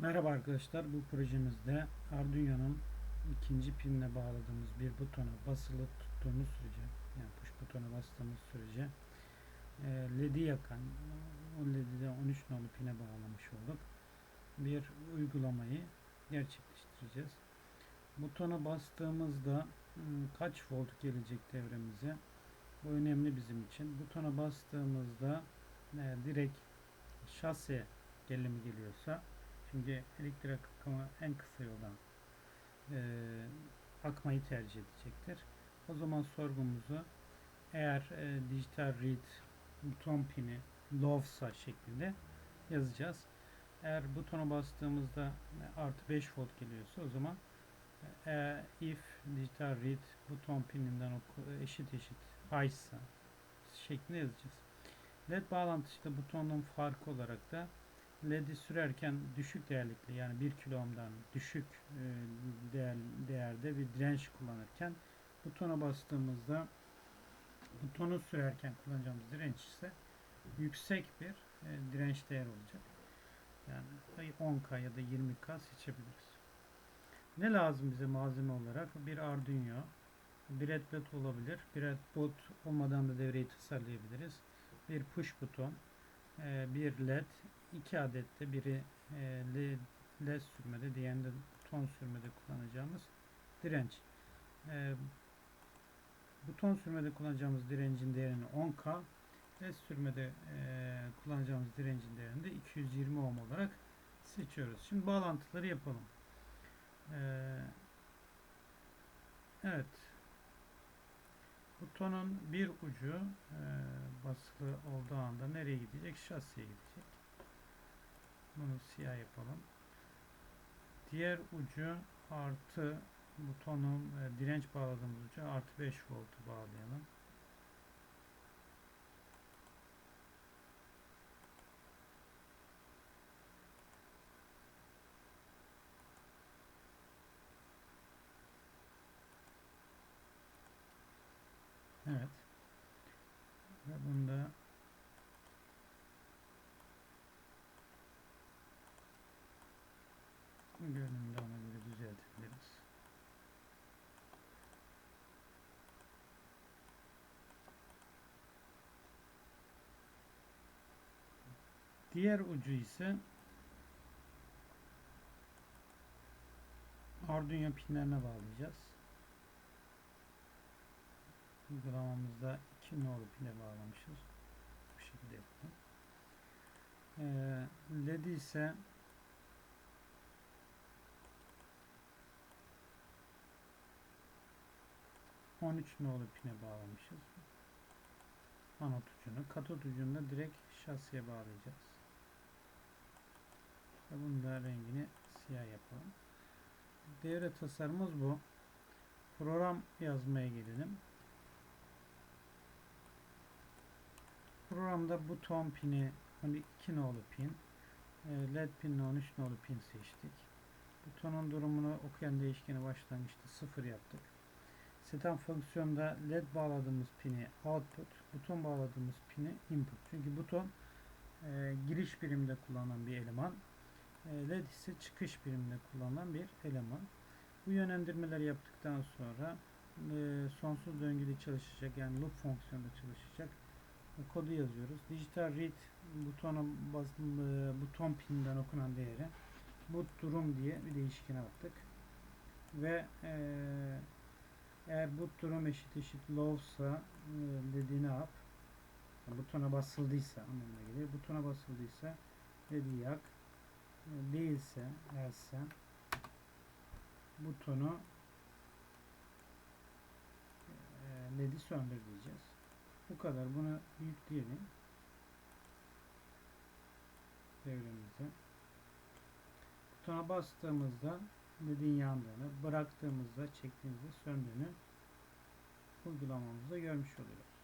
Merhaba arkadaşlar bu projemizde Arduino'nun ikinci pinine bağladığımız bir butona basılı tuttuğumuz sürece yani push butona bastığımız sürece e, LED'i yakan o LED'i de 13 nolu pine bağlamış olduk. Bir uygulamayı gerçekleştireceğiz. Butona bastığımızda m, kaç volt gelecek devremize bu önemli bizim için. Butona bastığımızda e, direkt şase gelimi geliyorsa Şimdi elektrik akımı en kısa yoldan e, akmayı tercih edecektir. O zaman sorgumuzu eğer e, dijital read buton pini low'sa şeklinde yazacağız. Eğer butona bastığımızda e, artı 5 volt geliyorsa o zaman e, if dijital read buton pininden oku, eşit eşit high'sa şeklinde yazacağız. LED bağlantısıyla butonun farkı olarak da LED'i sürerken düşük değerlikli yani 1 kilo ohm'dan düşük e, değer, değerde bir direnç kullanırken butona bastığımızda butonu sürerken kullanacağımız direnç ise yüksek bir e, direnç değer olacak. Yani 10K ya da 20K seçebiliriz. Ne lazım bize malzeme olarak? Bir Arduino, bir Redbot olabilir. Bir Redbot olmadan da devreyi tasarlayabiliriz. Bir push buton, e, bir led, iki adet de biri e, led, sürmede, diğerinde buton sürmede kullanacağımız direnç. E, buton sürmede kullanacağımız direncin değerini 10K, led sürmede kullanacağımız direncin değerini de 220 ohm olarak seçiyoruz. Şimdi bağlantıları yapalım. evet. Butonun bir ucu e, basılı olduğu anda nereye gidecek? Şasiye gidecek. Bunu siyah yapalım. Diğer ucu artı butonun e, direnç bağladığımız ucu artı 5 voltu bağlayalım. Evet. Ve bunda görünümü de ona göre düzeltebiliriz. Diğer ucu ise Arduino pinlerine bağlayacağız uygulamamızda iki nolu pine bağlamışız. Bu şekilde yapalım. Ee, LED ise on üç nolu pine bağlamışız. Anot ucunu. Katot ucunu direkt şasiye bağlayacağız. Bunun da rengini siyah yapalım. Devre tasarımımız bu. Program yazmaya gelelim. Programda buton pini 12 nolu pin, e, led pinle 13 nolu pin seçtik. Butonun durumunu okuyan değişkeni başlangıçta 0 yaptık. Setup fonksiyonda led bağladığımız pini output, buton bağladığımız pini input. Çünkü buton e, giriş biriminde kullanılan bir eleman. E, led ise çıkış biriminde kullanılan bir eleman. Bu yönlendirmeleri yaptıktan sonra e, sonsuz döngülü çalışacak yani loop fonksiyonda çalışacak kodu yazıyoruz. Digital read butona bas, e, buton pininden okunan değeri bu durum diye bir değişkene attık. Ve e, eğer bu durum eşit eşit low'sa e, dediğini yap. Butona basıldıysa anlamına geliyor. Butona basıldıysa dedi yak. E, değilse else butonu e, LED'i söndür diyeceğiz. Bu kadar. Bunu yükleyelim. Devremize. Butona bastığımızda ledin yandığını, bıraktığımızda, çektiğimizde söndüğünü uygulamamızda görmüş oluyoruz.